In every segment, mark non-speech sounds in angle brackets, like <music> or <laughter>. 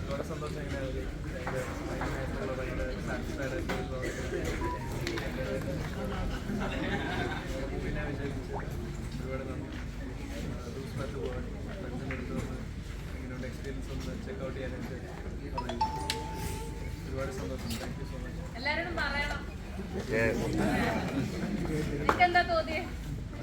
ഒരുപാട് സന്തോഷം ഇങ്ങനെ പിന്നെ വിജയിപ്പിച്ചു ഒരുപാട് നന്ദി ദിവസമായിട്ട് പോകാൻ ഫ്രണ്ട്സിന്റെ അടുത്ത് വന്ന് എക്സ്പീരിയൻസ് ഒന്ന് ചെക്ക് ഔട്ട് ചെയ്യാനായിട്ട് ഒരുപാട് സന്തോഷം താങ്ക് സോ മച്ച് എല്ലാവരോടും പറയണം എന്താ തോന്നിയത്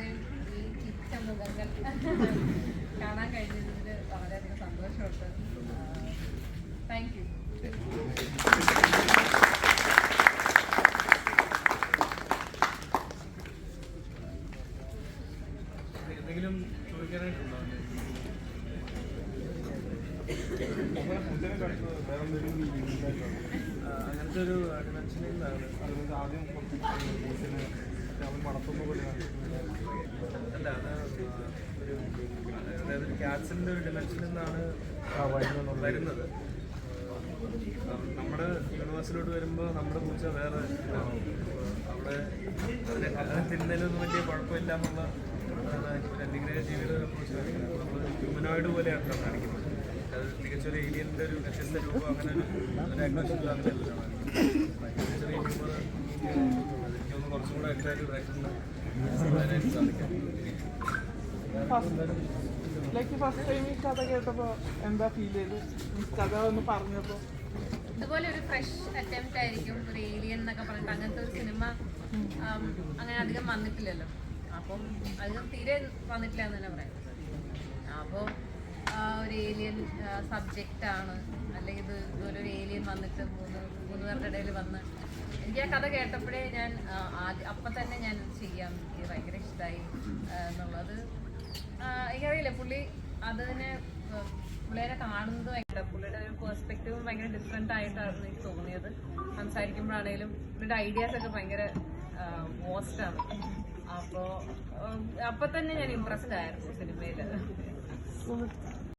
എല്ലാവരുടെയും ഈ ചിരിച്ച മുഖങ്ങൾ <laughs> കാണാൻ കഴിഞ്ഞതിൽ വളരെയധികം സന്തോഷമുണ്ട്. താങ്ക് യു എന്തെങ്കിലും ചോദിക്കാനായിട്ടുണ്ടോ? അങ്ങനത്തെ ഒരു ഡിമെൻഷനിൽ നിന്നാണ് അല്ല അത് ഒരു അതായത് ക്യാറ്റ്സിന്റെ ഒരു ഡിമെൻഷനിൽ നിന്നാണ് വരുന്നത്. നമ്മുടെ യൂണിവേഴ്സിലോട്ട് വരുമ്പോൾ നമ്മുടെ പൂച്ച വേറെ. അവിടെ അതിനെ അതിനെ തിന്നുന്നതിലൊന്നും വലിയ കുഴപ്പമില്ല എന്നുള്ള എന്തെങ്കിലും ജീവിത പൂച്ച. നമ്മൾ ഹ്യൂമനോയിഡ് പോലെയാണ് കാണിക്കുന്നത്. അത് തികച്ചൊരു ഏലിയന്റെ ഒരു വ്യത്യസ്ത രൂപം അങ്ങനെ ഒരു ഒരു അഗ്നോഷൻ അങ്ങനെയല്ല ചെറിയ ഹ്യൂമർ കുറച്ചും ഒരു ഫ്രഷ് അറ്റംപ്റ്റ് ആയിരിക്കും ഒരു ഏലിയൻ എന്നൊക്കെ പറഞ്ഞിട്ട് അങ്ങനത്തെ ഒരു സിനിമ അങ്ങനെ അധികം വന്നിട്ടില്ലല്ലോ. അപ്പം അധികം തീരെ വന്നിട്ടില്ല എന്ന് തന്നെ പറയാം. അപ്പോൾ ഒരു ഏലിയൻ ആണ്. അല്ലെങ്കിൽ ഇത് ഇതുപോലെ ഒരു ഏലിയൻ വന്നിട്ട് മൂന്ന് മൂന്ന് പേരുടെ ഇടയിൽ വന്ന്. എനിക്ക് ആ കഥ കേട്ടപ്പോഴേ ഞാൻ ആദ്യം അപ്പം തന്നെ ഞാൻ ചെയ്യാൻ ചെയ്യാം. എനിക്ക് ഭയങ്കര ഇഷ്ടമായി എന്നുള്ളത്. എനിക്കറിയില്ല പുള്ളി അതിനെ പുള്ളിയെ കാണുന്നത് ഭയങ്കര പുള്ളിയുടെ ഒരു പെർസ്പെക്റ്റീവും ഭയങ്കര ഡിഫറെന്റ് ആയിട്ടാണ് എനിക്ക് തോന്നിയത്. സംസാരിക്കുമ്പോഴാണേലും പുള്ളിയുടെ ഐഡിയാസ് ഒക്കെ ഭയങ്കര മോസ്റ്റാണ് അപ്പോൾ അപ്പൊ തന്നെ ഞാൻ ഇമ്പ്രസ്ഡ് ആയിരുന്നു സിനിമയിൽ